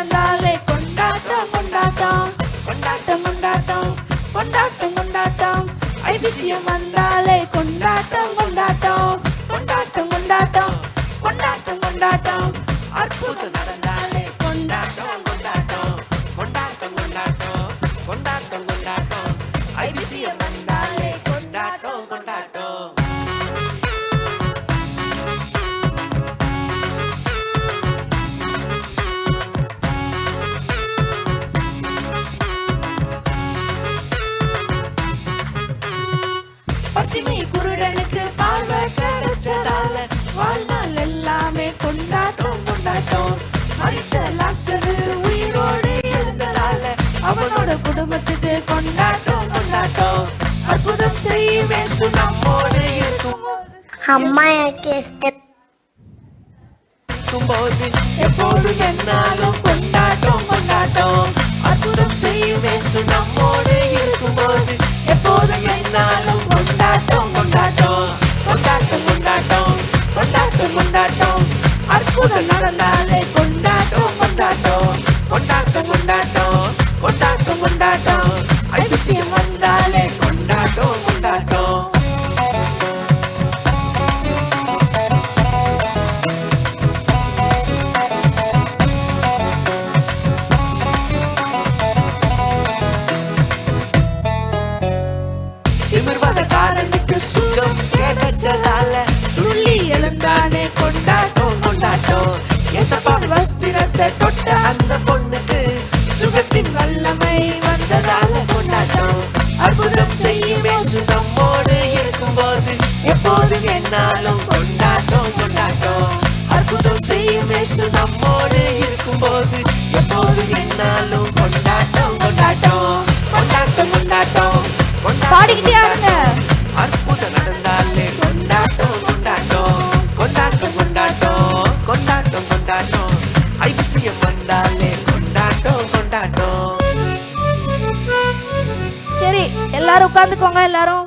பிறந்தாலே கொண்டாட்டம் கொண்டாட்டம். கொண்டாட்டம் கொண்டாட்டம். கொண்டாட்டம் கொண்டாட்டம். ஐபிசியம் வந்தாலே கொண்டாட்டம் கொண்டாட்டம். கொண்டாட்டம் கொண்டாட்டம். கொண்டாட்டம் கொண்டாட்டம். அற்புதம் நடந்தாலே கொண்டாட்டம் கொண்டாட்டம். கொண்டாட்டம் கொண்டாட்டம். கொண்டாட்டம் கொண்டாட்டம். ஐபிசியம் குருடனுக்கு பார்வை கிடைச்சதால வாழ்நாள் எல்லாமே கொண்டாட்டம் கொண்டாட்டம். மறித்த லாசரு உயிரோடு இருந்ததால அவனோட குடும்பத்துக்கு கொண்டாட்டம் கொண்டாட்டம். அற்புதம் செய்யும் நம்மோடு இருக்கும் அம்மா எனக்கு இருக்கும்போது எப்போதும் என்னாலும் கொண்டாட்டம் கொண்டாட்டம். அற்புதம் நடந்தாலே கொண்டாட்டம் கொண்டாட்டம். கொண்டாட்டம் கொண்டாட்டம். கொண்டாட்டம் கொண்டாட்டம். அதிசயம் வந்தாலே கொண்டாட்டம் கொண்டாட்டம். சுகம் கிடைச்சதால துள்ளி எழுந்தான் வஸ்திரத்தை தொட்ட அந்த பொண்ணுக்கு சுகத்தின் வல்லமை வந்ததால கொண்டாட்டம். அற்புதம் செய்யுமே சுகமோடு இருக்கும்போது எப்போது என்னாலும் கொண்டாட்டம் கொண்டாட்டம். அற்புதம் செய்யுமே சுகமோடு இருக்கும்போது எப்போது என்னாலும் கொண்டாட்டம். அதிசயம் வந்தாலே கொண்டாட்டம் கொண்டாட்டம் சரி எல்லாரும் உட்காந்துக்கோங்க எல்லாரும்.